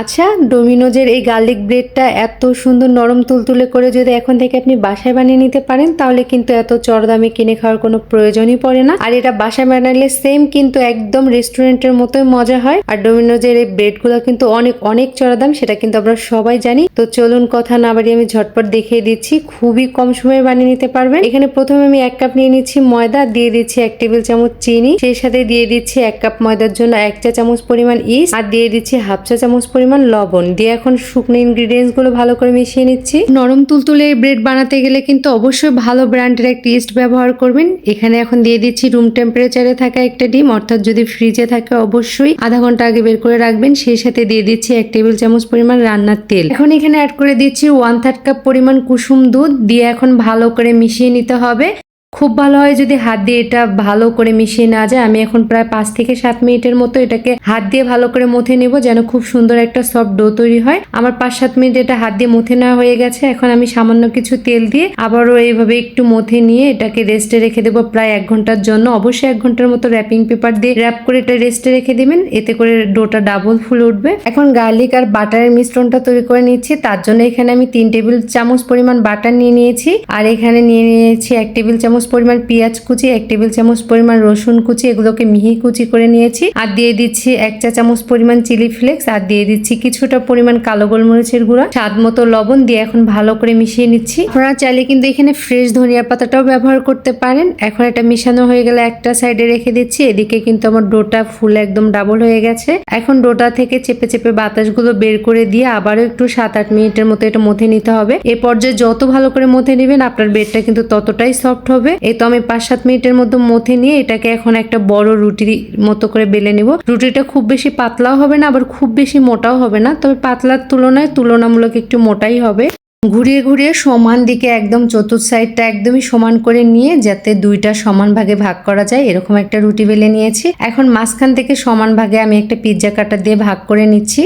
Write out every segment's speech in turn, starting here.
আচ্ছা ডোমিনোজের এই গার্লিক ব্রেডটা এত সুন্দর নরম তুলতুলে করে যদি এখন থেকে আপনি বাসায় বানিয়ে নিতে পারেন, তাহলে কিন্তু এত চড়দামে কিনে খাওয়ার কোনো প্রয়োজনই পড়ে না। আর এটা বাসায় বানালে সেম কিন্তু একদম রেস্টুরেন্টের মতোই মজা হয়। আর ডোমিনোজের এই ব্রেডগুলো কিন্তু অনেক অনেক চড়া দাম সেটা কিন্তু আমরা সবাই জানি। তো চলুন কথা না বাড়িয়ে আমি ঝটপট দেখিয়ে দিচ্ছি, খুবই কম সময়ে বানিয়ে নিতে পারবেন। এখানে প্রথমে আমি এক কাপ নিয়ে নিচ্ছি ময়দা, দিয়ে দিচ্ছি এক টেবিল চামচ চিনি। সেই সাথে দিয়ে দিচ্ছি এক কাপ ময়দার জন্য এক চা চামচ পরিমাণ ইস্ট আর দিয়ে দিচ্ছি হাফ চা চামচ পরিমাণ লবণ। দিয়ে এখন শুকনো ইনগ্রিডিয়েন্টসগুলো ভালো করে মিশিয়ে নিচ্ছি। নরম তুলতুলে ব্রেড বানাতে গেলে কিন্তু অবশ্যই ভালো ব্র্যান্ডের একটা ইস্ট ব্যবহার করবেন। এখানে এখন দিয়ে দিচ্ছি রুম টেম্পারেচারে থাকা একটা ডিম, অর্থাৎ যদি ফ্রিজে থাকে অবশ্যই আধা ঘণ্টা আগে বের করে রাখবেন। সেই সাথে দিয়ে দিচ্ছি এক টেবিল চামচ পরিমাণ রান্নার তেল। এখন এখানে অ্যাড করে দিচ্ছি ওয়ান থার্ড কাপ পরিমাণ কুসুম দুধ। দিয়ে এখন ভালো করে মিশিয়ে নিতে হবে। খুব ভালো হয় যদি হাত দিয়ে এটা ভালো করে মিশিয়ে না যায়। আমি এখন প্রায় পাঁচ থেকে সাত মিনিটের মতো এটাকে হাত দিয়ে ভালো করে মথে নেব যেন খুব সুন্দর একটা সফট ডো তৈরি হয়। আমার পাঁচ সাত মিনিট এটা হাত দিয়ে মথে নেওয়া হয়ে গেছে। এখন আমি সামান্য কিছু তেল দিয়ে আবারও এইভাবে একটু মথে নিয়ে এটাকে রেস্টে রেখে দেবো প্রায় এক ঘণ্টার জন্য। অবশ্যই এক ঘণ্টার মতো র্যাপিং পেপার দিয়ে র্যাপ করে এটা রেস্টে রেখে দিবেন। এতে করে ডোটা ডাবল ফুল উঠবে। এখন গার্লিক আর বাটারের মিশ্রণটা তৈরি করে নিচ্ছি। তার জন্য এখানে আমি তিন টেবিল চামচ পরিমাণ বাটার নিয়ে নিয়েছি। আর এখানে নিয়ে নিয়েছি এক টেবিল চামচ পরিমাণ পেঁয়াজ কুচি, এক টেবিল চামচ পরিমাণ রসুন কুচি, এগুলোকে মিহি কুচি করে নিয়েছি। আর দিয়ে দিচ্ছি এক চা চামচ পরিমাণ চিলি ফ্লেক্স, আর দিয়ে দিচ্ছি কিছুটা পরিমাণ কালো গোলমরিচের গুঁড়া। স্বাদ মতো লবণ দিয়ে এখন ভালো করে মিশিয়ে নিচ্ছি। আপনারা চাইলে কিন্তু এখানে ফ্রেশ ধনিয়া পাতাটাও ব্যবহার করতে পারেন। এখন এটা মিশানো হয়ে গেলে একটা সাইডে রেখে দিচ্ছি। এদিকে কিন্তু আমার ডোটা ফুল একদম ডাবল হয়ে গেছে। এখন ডোটা থেকে চেপে চেপে বাতাসগুলো বের করে দিয়ে আবারও একটু সাত আট মিনিটের মতো এটা মথে নিতে হবে। এ পর্যায়ে যত ভালো করে মথে নেবেন, আপনার বেডটা কিন্তু ততটাই সফট হবে। এই তো আমি পাঁচ সাত মিনিটের মধ্যে মথে নিয়ে এটাকে এখন একটা বড় রুটির মতো করে বেলে নিব। রুটিটা খুব বেশি পাতলাও হবে না, আবার খুব বেশি মোটাও হবে না। তবে পাতলার তুলনায় তুলনামূলক একটু মোটাই হবে। ঘুরিয়ে ঘুরিয়ে সমান দিকে একদম চতুর্থ সাইডটা একদমই সমান করে নিয়ে যাতে দুইটা সমান ভাগে ভাগ করা যায়, এরকম একটা রুটি বেলে নিয়েছি। এখন মাঝখান থেকে সমান ভাগে আমি একটা পিৎজা কাটার দিয়ে ভাগ করে নিচ্ছি।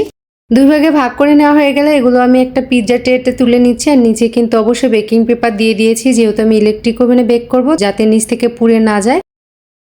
দুই ভাগে ভাগ করে নেওয়া হয়ে গেলে এগুলো আমি একটা পিৎজা ট্রেতে তুলে নিচ্ছি আর নিচে কিন্তু অবশ্যই বেকিং পেপার দিয়ে দিয়েছি। যেহেতু আমি ইলেকট্রিক ওভেনে বেক করব, যাতে নিচ থেকে পুড়ে না যায়।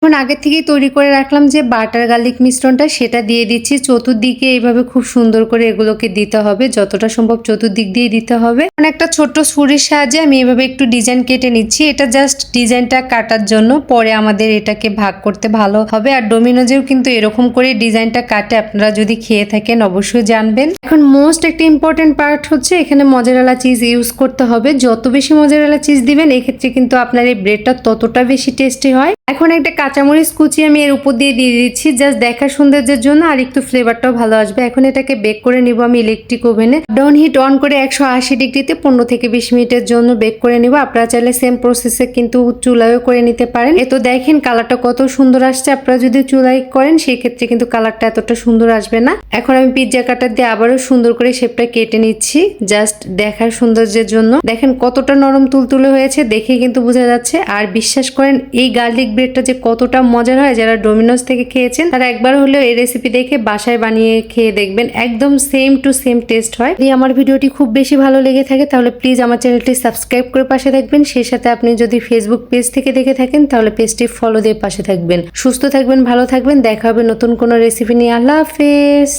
এখন আগে থেকেই তৈরি করে রাখলাম যে বাটার গার্লিক মিশ্রণটা, সেটা দিয়ে দিচ্ছি। চতুর্দিকে এইভাবে খুব সুন্দর করে এগুলোকে দিতে হবে, যতটা সম্ভব চতুর্দিক দিয়ে দিতে হবে। এখন একটা ছোট্ট ছুরির সাহায্যে আমি এভাবে একটু ডিজাইন কেটে নিচ্ছি। এটা জাস্ট ডিজাইনটা কাটার জন্য, পরে আমাদের এটাকে ভাগ করতে ভালো হবে। আর ডোমিনোজেও কিন্তু এরকম করে ডিজাইনটা কাটে, আপনারা যদি খেয়ে থাকেন অবশ্যই জানবেন। এখন মোস্ট একটা ইম্পর্টেন্ট পার্ট হচ্ছে, এখানে মজারালা চিজ ইউজ করতে হবে। যত বেশি মজারালা চিজ দিবেন, এক্ষেত্রে কিন্তু আপনার এই ব্রেডটা ততটা বেশি টেস্টি হয়। এখন একটা কাঁচামরিচ কুচি আমি এর উপর দিয়ে দিয়ে দিচ্ছি। জাস্ট দেখার সৌন্দর্যের জন্য আর একটু ফ্লেভারটাও ভালো আসবে। এখন এটাকে বেক করে নিব আমি ইলেকট্রিক ওভেনে ডাউন হিট অন করে একশো আশি ডিগ্রিতে পনেরো থেকে বিশ মিনিটের জন্য বেক করে নিব। আপনারা চাইলে সেম প্রসেসে কিন্তু চুলায়ও করে নিতে পারেন। এ তো দেখেন কালারটা কত সুন্দর আসছে। আপনারা যদি চুলাই করেন সেই ক্ষেত্রে কিন্তু কালারটা এতটা সুন্দর আসবে না। এখন আমি পিৎজা কাটার দিয়ে আবারও সুন্দর করে শেপটা কেটে নিচ্ছি। জাস্ট দেখার সৌন্দর্যের জন্য। দেখেন কতটা নরম তুলতুলে হয়েছে, দেখে কিন্তু বোঝা যাচ্ছে। আর বিশ্বাস করেন, এই গার্লিক ব্রেডটা যে কতটা মজার হয় যারা ডোমিনোস থেকে খেয়েছেন, তারা একবার হলেও এই রেসিপি দেখে বাসায় বানিয়ে খেয়ে দেখবেন। একদম সেম টু সেম টেস্ট হয়। যদি আমার ভিডিওটি খুব বেশি ভালো লেগে থাকে, তাহলে প্লিজ আমার চ্যানেলটি সাবস্ক্রাইব করে পাশে থাকবেন। সেই সাথে আপনি যদি ফেসবুক পেজ থেকে দেখে থাকেন, তাহলে পেজটি ফলো দিয়ে পাশে থাকবেন। সুস্থ থাকবেন, ভালো থাকবেন। দেখা হবে নতুন কোনো রেসিপি নিয়ে। আল্লাহ হাফেজ।